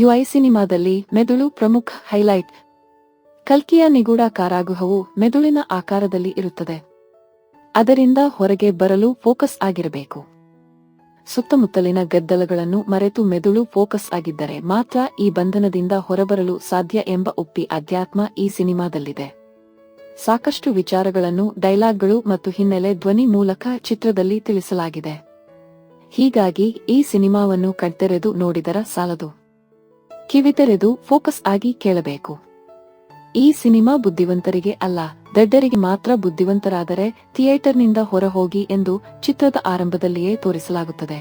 UI ಸಿನಿಮಾದಲ್ಲಿ ಮೆದುಳು ಪ್ರಮುಖ ಹೈಲೈಟ್. ಕಲ್ಕಿಯ ನಿಗೂಢ ಕಾರಾಗೃಹವು ಮೆದುಳಿನ ಆಕಾರದಲ್ಲಿ ಇರುತ್ತದೆ. ಅದರಿಂದ ಹೊರಗೆ ಬರಲು ಫೋಕಸ್ ಆಗಿರಬೇಕು. ಸುತ್ತಮುತ್ತಲಿನ ಗದ್ದಲಗಳನ್ನು ಮರೆತು ಮೆದುಳು ಫೋಕಸ್ ಆಗಿದ್ದರೆ ಮಾತ್ರ ಈ ಬಂಧನದಿಂದ ಹೊರಬರಲು ಸಾಧ್ಯ ಎಂಬ ಒಪ್ಪಿ ಅಧ್ಯಾತ್ಮ ಈ ಸಿನಿಮಾದಲ್ಲಿದೆ. ಸಾಕಷ್ಟು ವಿಚಾರಗಳನ್ನು, ಡೈಲಾಗ್ಗಳು ಮತ್ತು ಹಿನ್ನೆಲೆ ಧ್ವನಿ ಮೂಲಕ ಚಿತ್ರದಲ್ಲಿ ತಿಳಿಸಲಾಗಿದೆ. ಹೀಗಾಗಿ ಈ ಸಿನಿಮಾವನ್ನು ಕಣ್ತೆರೆದು ನೋಡಿದರ ಸಾಲದು. ಕಿವಿತೆರೆದು ಫೋಕಸ್ ಆಗಿ ಕೇಳಬೇಕು. ಈ ಸಿನಿಮಾ ಬುದ್ಧಿವಂತರಿಗೆ ಅಲ್ಲ, ದಡ್ಡರಿಗೆ ಮಾತ್ರ ಬುದ್ಧಿವಂತರಾದರೆ ಥಿಯೇಟರ್ನಿಂದ ಹೊರಹೋಗಿ ಎಂದು ಚಿತ್ರದ ಆರಂಭದಲ್ಲಿಯೇ ತೋರಿಸಲಾಗುತ್ತದೆ.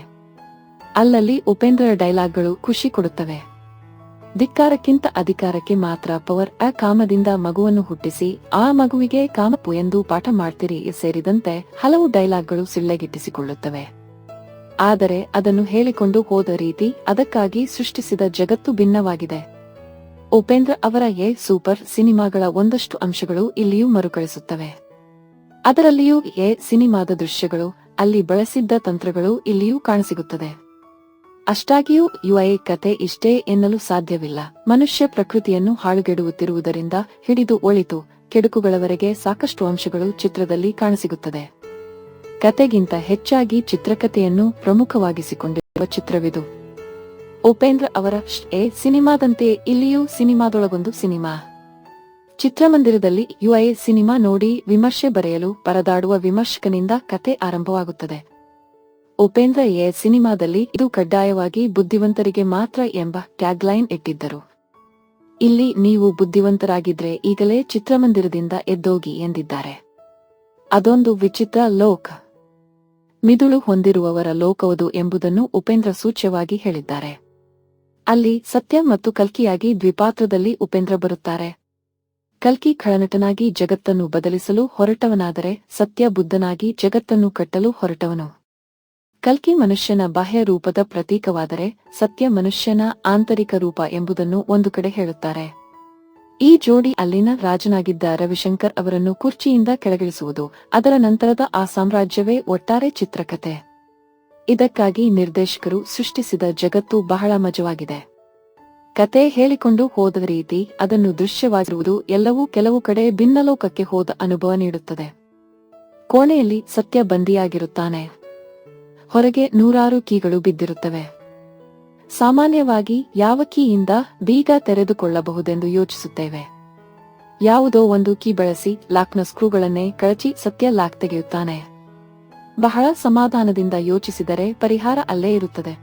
ಅಲ್ಲಲ್ಲಿ ಉಪೇಂದ್ರ ಡೈಲಾಗ್ಗಳು ಖುಷಿ ಕೊಡುತ್ತವೆ. ಧಿಕ್ಕಾರಕ್ಕಿಂತ ಅಧಿಕಾರಕ್ಕೆ ಮಾತ್ರ ಪವರ್ ಅ ಕಾಮದಿಂದ ಮಗುವನ್ನು ಹುಟ್ಟಿಸಿ, ಆ ಮಗುವಿಗೆ ಕಾಮಪು ಎಂದು ಪಾಠ ಮಾಡ್ತೀರಿ ಸೇರಿದಂತೆ ಹಲವು ಡೈಲಾಗ್ಗಳು ಸಿಳ್ಳೆಗಿಟ್ಟಿಸಿಕೊಳ್ಳುತ್ತವೆ. ಆದರೆ ಅದನ್ನು ಹೇಳಿಕೊಂಡು ಹೋದ ರೀತಿ ಅದಕ್ಕಾಗಿ ಸೃಷ್ಟಿಸಿದ ಜಗತ್ತು ಭಿನ್ನವಾಗಿದೆ. ಉಪೇಂದ್ರ ಅವರ ಎ ಸೂಪರ್ ಸಿನಿಮಾಗಳ ಒಂದಷ್ಟು ಅಂಶಗಳು ಇಲ್ಲಿಯೂ ಮರುಕಳಿಸುತ್ತವೆ. ಅದರಲ್ಲಿಯೂ ಎ ಸಿನಿಮಾದ ದೃಶ್ಯಗಳು, ಅಲ್ಲಿ ಬಳಸಿದ್ದ ತಂತ್ರಗಳು ಇಲ್ಲಿಯೂ ಕಾಣಸಿಗುತ್ತದೆ. ಅಷ್ಟಾಗಿಯೂ ಯುಐ ಕತೆ ಇಷ್ಟೇ ಎನ್ನಲು ಸಾಧ್ಯವಿಲ್ಲ. ಮನುಷ್ಯ ಪ್ರಕೃತಿಯನ್ನು ಹಾಳುಗೆಡುವುತ್ತಿರುವುದರಿಂದ ಹಿಡಿದು ಒಳಿತು, ಕೆಡುಕುಗಳವರೆಗೆ ಸಾಕಷ್ಟು ಅಂಶಗಳು ಚಿತ್ರದಲ್ಲಿ ಕಾಣಸಿಗುತ್ತದೆ. ಕತೆಗಿಂತ ಹೆಚ್ಚಾಗಿ ಚಿತ್ರಕಥೆಯನ್ನು ಪ್ರಮುಖವಾಗಿಸಿಕೊಂಡಿರುವ ಚಿತ್ರವಿದು. ಉಪೇಂದ್ರ ಅವರ ಎ ಸಿನಿಮಾದಂತೆ ಇಲ್ಲಿಯೂ ಸಿನಿಮಾದೊಳಗೊಂದು ಸಿನಿಮಾ. ಚಿತ್ರಮಂದಿರದಲ್ಲಿ ಯುಐ ಸಿನಿಮಾ ನೋಡಿ ವಿಮರ್ಶೆ ಬರೆಯಲು ಪರದಾಡುವ ವಿಮರ್ಶಕನಿಂದ ಕತೆ ಆರಂಭವಾಗುತ್ತದೆ. ಉಪೇಂದ್ರ ಎ ಸಿನಿಮಾದಲ್ಲಿ ಇದು ಕಡ್ಡಾಯವಾಗಿ ಬುದ್ಧಿವಂತರಿಗೆ ಮಾತ್ರ ಎಂಬ ಟ್ಯಾಗ್ಲೈನ್ ಇಟ್ಟಿದ್ದರು. ಇಲ್ಲಿ ನೀವು ಬುದ್ಧಿವಂತರಾಗಿದ್ರೆ ಈಗಲೇ ಚಿತ್ರಮಂದಿರದಿಂದ ಎದ್ದೋಗಿ ಎಂದಿದ್ದಾರೆ. ಅದೊಂದು ವಿಚಿತ್ರ ಲೋಕ. ಮಿದುಳು ಹೊಂದಿರುವವರ ಲೋಕವದು ಎಂಬುದನ್ನು ಉಪೇಂದ್ರ ಸೂಚ್ಯವಾಗಿ ಹೇಳಿದ್ದಾರೆ. ಅಲ್ಲಿ ಸತ್ಯ ಮತ್ತು ಕಲ್ಕಿಯಾಗಿ ದ್ವಿಪಾತ್ರದಲ್ಲಿ ಉಪೇಂದ್ರ ಬರುತ್ತಾರೆ. ಕಲ್ಕಿ ಖಳನಟನಾಗಿ ಜಗತ್ತನ್ನು ಬದಲಿಸಲು ಹೊರಟವನಾದರೆ ಸತ್ಯ ಬುದ್ಧನಾಗಿ ಜಗತ್ತನ್ನು ಕಟ್ಟಲು ಹೊರಟವನು. ಕಲ್ಕಿ ಮನುಷ್ಯನ ಬಾಹ್ಯ ರೂಪದ ಪ್ರತೀಕವಾದರೆ ಸತ್ಯ ಮನುಷ್ಯನ ಆಂತರಿಕ ರೂಪ ಎಂಬುದನ್ನು ಒಂದು ಕಡೆ ಹೇಳುತ್ತಾರೆ. ಈ ಜೋಡಿ ಅಲ್ಲಿನ ರಾಜನಾಗಿದ್ದ ರವಿಶಂಕರ್ ಅವರನ್ನು ಕುರ್ಚಿಯಿಂದ ಕೆಳಗಿಳಿಸುವುದು, ಅದರ ನಂತರದ ಆ ಸಾಮ್ರಾಜ್ಯವೇ ಒಟ್ಟಾರೆ ಚಿತ್ರಕಥೆ. ಇದಕ್ಕಾಗಿ ನಿರ್ದೇಶಕರು ಸೃಷ್ಟಿಸಿದ ಜಗತ್ತು ಬಹಳ ಮಜವಾಗಿದೆ. ಕತೆ ಹೇಳಿಕೊಂಡು ಹೋದ ರೀತಿ ಅದನ್ನು ದೃಶ್ಯವಾಗಿರುವುದು ಎಲ್ಲವೂ ಕೆಲವು ಕಡೆ ಭಿನ್ನಲೋಕಕ್ಕೆ ಹೋದ ಅನುಭವ ನೀಡುತ್ತದೆ. ಕೋಣೆಯಲ್ಲಿ ಸತ್ಯ ಬಂದಿಯಾಗಿರುತ್ತಾನೆ. ಹೊರಗೆ ನೂರಾರು ಕೀಗಳು ಬಿದ್ದಿರುತ್ತವೆ. ಸಾಮಾನ್ಯವಾಗಿ ಯಾವ ಕೀಯಿಂದ ಬೀಗ ತೆರೆದುಕೊಳ್ಳಬಹುದೆಂದು ಯೋಚಿಸುತ್ತೇವೆ. ಯಾವುದೋ ಒಂದು ಕೀ ಬಳಸಿ ಲಾಕ್ನ ಸ್ಕ್ರೂಗಳನ್ನೇ ಕಳಚಿ ಸತ್ಯ ಲಾಕ್ ತೆಗೆಯುತ್ತಾನೆ. ಬಹಳ ಸಮಾಧಾನದಿಂದ ಯೋಚಿಸಿದರೆ ಪರಿಹಾರ ಅಲ್ಲೇ ಇರುತ್ತದೆ.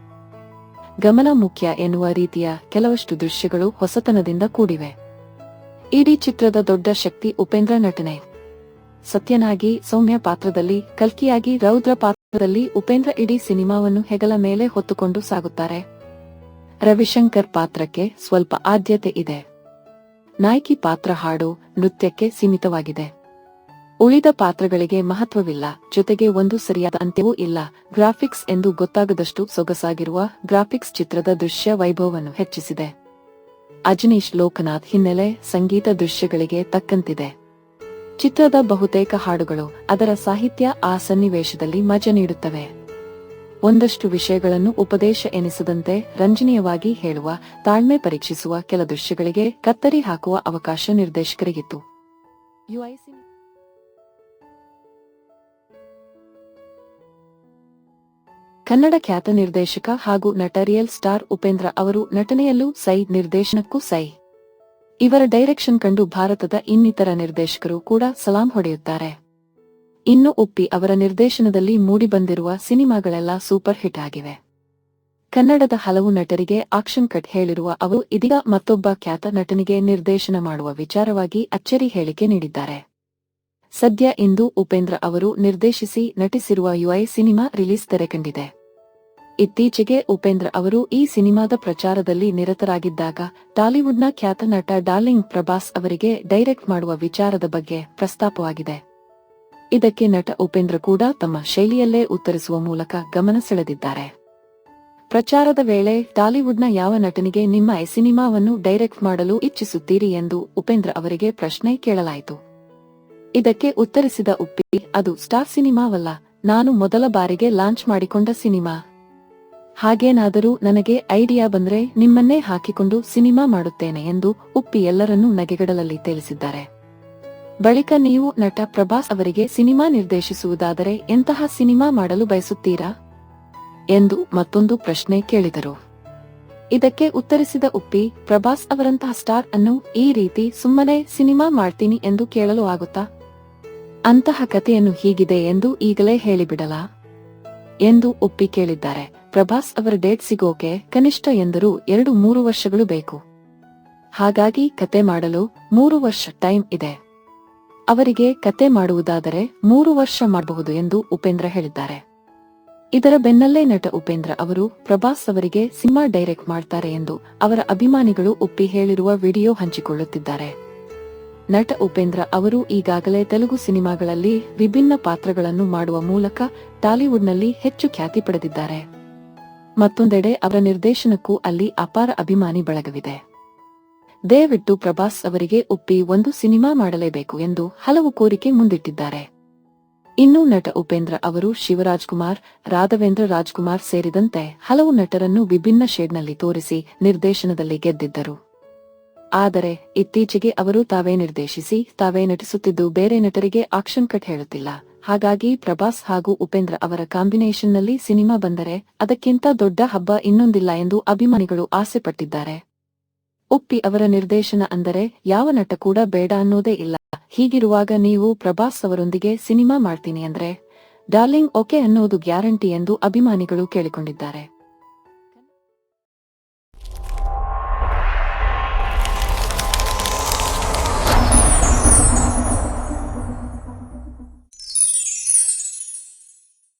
ಗಮನ ಮುಖ್ಯ ಎನ್ನುವ ರೀತಿಯ ಕೆಲವಷ್ಟು ದೃಶ್ಯಗಳು ಹೊಸತನದಿಂದ ಕೂಡಿವೆ. ಇಡೀ ಚಿತ್ರದ ದೊಡ್ಡ ಶಕ್ತಿ ಉಪೇಂದ್ರ ನಟನೆ. ಸತ್ಯನಾಗಿ ಸೌಮ್ಯ ಪಾತ್ರದಲ್ಲಿ, ಕಲ್ಕಿಯಾಗಿ ರೌದ್ರ ಪಾತ್ರದಲ್ಲಿ ಉಪೇಂದ್ರ ಇಡೀ ಸಿನಿಮಾವನ್ನು ಹೆಗಲ ಮೇಲೆ ಹೊತ್ತುಕೊಂಡು ಸಾಗುತ್ತಾರೆ. ರವಿಶಂಕರ್ ಪಾತ್ರಕ್ಕೆ ಸ್ವಲ್ಪ ಆದ್ಯತೆ ಇದೆ. ನಾಯಕಿ ಪಾತ್ರ ಹಾಡು ನೃತ್ಯಕ್ಕೆ ಸೀಮಿತವಾಗಿದೆ. ಉಳಿದ ಪಾತ್ರಗಳಿಗೆ ಮಹತ್ವವಿಲ್ಲ, ಜೊತೆಗೆ ಒಂದು ಸರಿಯಾದ ಅಂತ್ಯವೂ ಇಲ್ಲ. ಗ್ರಾಫಿಕ್ಸ್ ಎಂದು ಗೊತ್ತಾಗದಷ್ಟು ಸೊಗಸಾಗಿರುವ ಗ್ರಾಫಿಕ್ಸ್ ಚಿತ್ರದ ದೃಶ್ಯ ವೈಭವವನ್ನು ಹೆಚ್ಚಿಸಿದೆ. ಅಜನೀಶ್ ಲೋಕನಾಥ್ ಹಿನ್ನೆಲೆ ಸಂಗೀತ ದೃಶ್ಯಗಳಿಗೆ ತಕ್ಕಂತಿದೆ. ಚಿತ್ರದ ಬಹುತೇಕ ಹಾಡುಗಳು ಅದರ ಸಾಹಿತ್ಯ ಆ ಸನ್ನಿವೇಶದಲ್ಲಿ ಮಜ ನೀಡುತ್ತವೆ. ಒಂದಷ್ಟು ವಿಷಯಗಳನ್ನು ಉಪದೇಶ ಎನಿಸದಂತೆ ರಂಜನೀಯವಾಗಿ ಹೇಳುವ, ತಾಳ್ಮೆ ಪರೀಕ್ಷಿಸುವ ಕೆಲ ದೃಶ್ಯಗಳಿಗೆ ಕತ್ತರಿ ಹಾಕುವ ಅವಕಾಶ ನಿರ್ದೇಶಕರಿಗಿತ್ತು. ಯುಐಸಿ ಕನ್ನಡ ಖ್ಯಾತ ನಿರ್ದೇಶಕ ಹಾಗೂ ನಟ ರಿಯಲ್ ಸ್ಟಾರ್ ಉಪೇಂದ್ರ ಅವರು ನಟನೆಯಲ್ಲೂ ಸೈ, ನಿರ್ದೇಶನಕ್ಕೂ ಸೈ. ಇವರ ಡೈರೆಕ್ಷನ್ ಕಂಡು ಭಾರತದ ಇನ್ನಿತರ ನಿರ್ದೇಶಕರು ಕೂಡ ಸಲಾಂ ಹೊಡೆಯುತ್ತಾರೆ. ಇನ್ನು ಉಪ್ಪಿ ಅವರ ನಿರ್ದೇಶನದಲ್ಲಿ ಮೂಡಿಬಂದಿರುವ ಸಿನಿಮಾಗಳೆಲ್ಲ ಸೂಪರ್ ಹಿಟ್ ಆಗಿವೆ. ಕನ್ನಡದ ಹಲವು ನಟರಿಗೆ ಆಕ್ಷನ್ ಕಟ್ ಹೇಳಿರುವ ಅವರು ಇದೀಗ ಮತ್ತೊಬ್ಬ ಖ್ಯಾತ ನಟನಿಗೆ ನಿರ್ದೇಶನ ಮಾಡುವ ವಿಚಾರವಾಗಿ ಅಚ್ಚರಿ ಹೇಳಿಕೆ ನೀಡಿದ್ದಾರೆ. ಸದ್ಯ ಇಂದು ಉಪೇಂದ್ರ ಅವರು ನಿರ್ದೇಶಿಸಿ ನಟಿಸಿರುವ ಯುಐ ಸಿನಿಮಾ ರಿಲೀಸ್ ತೆರೆಕಂಡಿದೆ. ಇತ್ತೀಚೆಗೆ ಉಪೇಂದ್ರ ಅವರು ಈ ಸಿನಿಮಾದ ಪ್ರಚಾರದಲ್ಲಿ ನಿರತರಾಗಿದ್ದಾಗ ಟಾಲಿವುಡ್ನ ಖ್ಯಾತ ನಟ ಡಾರ್ಲಿಂಗ್ ಪ್ರಭಾಸ್ ಅವರಿಗೆ ಡೈರೆಕ್ಟ್ ಮಾಡುವ ವಿಚಾರದ ಬಗ್ಗೆ ಪ್ರಸ್ತಾಪವಾಗಿದೆ. ಇದಕ್ಕೆ ನಟ ಉಪೇಂದ್ರ ಕೂಡ ತಮ್ಮ ಶೈಲಿಯಲ್ಲೇ ಉತ್ತರಿಸುವ ಮೂಲಕ ಗಮನ ಸೆಳೆದಿದ್ದಾರೆ. ಪ್ರಚಾರದ ವೇಳೆ ಟಾಲಿವುಡ್ನ ಯಾವ ನಟನಿಗೆ ನಿಮ್ಮ ಸಿನಿಮಾವನ್ನು ಡೈರೆಕ್ಟ್ ಮಾಡಲು ಇಚ್ಛಿಸುತ್ತೀರಿ ಎಂದು ಉಪೇಂದ್ರ ಅವರಿಗೆ ಪ್ರಶ್ನೆ ಕೇಳಲಾಯಿತು. ಇದಕ್ಕೆ ಉತ್ತರಿಸಿದ ಉಪ್ಪಿ, ಅದು ಸ್ಟಾರ್ ಸಿನಿಮಾವಲ್ಲ, ನಾನು ಮೊದಲ ಬಾರಿಗೆ ಲಾಂಚ್ ಮಾಡಿಕೊಂಡ ಸಿನಿಮಾ. ಹಾಗೇನಾದರೂ ನನಗೆ ಐಡಿಯಾ ಬಂದ್ರೆ ನಿಮ್ಮನ್ನೇ ಹಾಕಿಕೊಂಡು ಸಿನಿಮಾ ಮಾಡುತ್ತೇನೆ ಎಂದು ಉಪ್ಪಿ ಎಲ್ಲರನ್ನೂ ನಗೆಗಡಲಲ್ಲಿ ತೇಲಿಸಿದ್ದಾರೆ. ಬಳಿಕ ನೀವು ನಟ ಪ್ರಭಾಸ್ ಅವರಿಗೆ ಸಿನಿಮಾ ನಿರ್ದೇಶಿಸುವುದಾದರೆ ಎಂತಹ ಸಿನಿಮಾ ಮಾಡಲು ಬಯಸುತ್ತೀರಾ? ಎಂದು ಮತ್ತೊಂದು ಪ್ರಶ್ನೆ ಕೇಳಿದರು. ಇದಕ್ಕೆ ಉತ್ತರಿಸಿದ ಉಪ್ಪಿ, ಪ್ರಭಾಸ್ ಅವರಂತಹ ಸ್ಟಾರ್ ಅನ್ನು ಈ ರೀತಿ ಸುಮ್ಮನೆ ಸಿನಿಮಾ ಮಾಡ್ತೀನಿ ಎಂದು ಕೇಳಲು ಆಗುತ್ತಾ? ಅಂತಹ ಕಥೆಯನ್ನು ಹೀಗಿದೆ ಎಂದು ಈಗಲೇ ಹೇಳಿಬಿಡಲಾ? ಎಂದು ಉಪ್ಪಿ ಕೇಳಿದ್ದಾರೆ. ಪ್ರಭಾಸ್ ಅವರ ಡೇಟ್ ಸಿಗೋಕೆ ಕನಿಷ್ಠ ಎಂದರೂ ಎರಡು ಮೂರು ವರ್ಷಗಳು ಬೇಕು. ಹಾಗಾಗಿ ಕತೆ ಮಾಡಲು ಮೂರು ವರ್ಷ ಟೈಮ್ ಇದೆ. ಅವರಿಗೆ ಕತೆ ಮಾಡುವುದಾದರೆ ಮೂರು ವರ್ಷ ಮಾಡಬಹುದು ಎಂದು ಉಪೇಂದ್ರ ಹೇಳಿದ್ದಾರೆ. ಇದರ ಬೆನ್ನಲ್ಲೇ ನಟ ಉಪೇಂದ್ರ ಅವರು ಪ್ರಭಾಸ್ ಅವರಿಗೆ ಸಿನಿಮಾ ಡೈರೆಕ್ಟ್ ಮಾಡ್ತಾರೆ ಎಂದು ಅವರ ಅಭಿಮಾನಿಗಳು ಉಪ್ಪಿ ಹೇಳಿರುವ ವಿಡಿಯೋ ಹಂಚಿಕೊಳ್ಳುತ್ತಿದ್ದಾರೆ. ನಟ ಉಪೇಂದ್ರ ಅವರು ಈಗಾಗಲೇ ತೆಲುಗು ಸಿನಿಮಾಗಳಲ್ಲಿ ವಿಭಿನ್ನ ಪಾತ್ರಗಳನ್ನು ಮಾಡುವ ಮೂಲಕ ಟಾಲಿವುಡ್ನಲ್ಲಿ ಹೆಚ್ಚು ಖ್ಯಾತಿ ಪಡೆದಿದ್ದಾರೆ. ಮತ್ತೊಂದೆಡೆ ಅವರ ನಿರ್ದೇಶನಕ್ಕೂ ಅಲ್ಲಿ ಅಪಾರ ಅಭಿಮಾನಿ ಬಳಗವಿದೆ. ದಯವಿಟ್ಟು ಪ್ರಭಾಸ್ ಅವರಿಗೆ ಉಪ್ಪಿ ಒಂದು ಸಿನಿಮಾ ಮಾಡಲೇಬೇಕು ಎಂದು ಹಲವು ಕೋರಿಕೆ ಮುಂದಿಟ್ಟಿದ್ದಾರೆ. ಇನ್ನು ನಟ ಉಪೇಂದ್ರ ಅವರು ಶಿವರಾಜ್ ಕುಮಾರ್, ರಾಘವೇಂದ್ರ ರಾಜ್ಕುಮಾರ್ ಸೇರಿದಂತೆ ಹಲವು ನಟರನ್ನು ವಿಭಿನ್ನ ಶೇಡ್ನಲ್ಲಿ ತೋರಿಸಿ ನಿರ್ದೇಶನದಲ್ಲಿ ಗೆದ್ದಿದ್ದರು. ಆದರೆ ಇತ್ತೀಚೆಗೆ ಅವರು ತಾವೇ ನಿರ್ದೇಶಿಸಿ, ತಾವೇ ನಟಿಸುತ್ತಿದ್ದು ಬೇರೆ ನಟರಿಗೆ ಆಕ್ಷನ್ ಕಟ್ ಹೇಳುತ್ತಿಲ್ಲ. ಹಾಗಾಗಿ ಪ್ರಭಾಸ್ ಹಾಗೂ ಉಪೇಂದ್ರ ಅವರ ಕಾಂಬಿನೇಷನ್ನಲ್ಲಿ ಸಿನಿಮಾ ಬಂದರೆ ಅದಕ್ಕಿಂತ ದೊಡ್ಡ ಹಬ್ಬ ಇನ್ನೊಂದಿಲ್ಲ ಎಂದು ಅಭಿಮಾನಿಗಳು ಆಸೆ ಉಪ್ಪಿ ಅವರ ನಿರ್ದೇಶನ ಅಂದರೆ ಯಾವ ನಟ ಕೂಡ ಬೇಡ ಅನ್ನೋದೇ ಇಲ್ಲ. ಹೀಗಿರುವಾಗ ನೀವು ಪ್ರಭಾಸ್ ಅವರೊಂದಿಗೆ ಸಿನಿಮಾ ಮಾಡ್ತೀನಿ ಅಂದ್ರೆ, ಡಾರ್ಲಿಂಗ್, ಓಕೆ ಅನ್ನೋದು ಗ್ಯಾರಂಟಿ ಎಂದು ಅಭಿಮಾನಿಗಳು ಕೇಳಿಕೊಂಡಿದ್ದಾರೆ.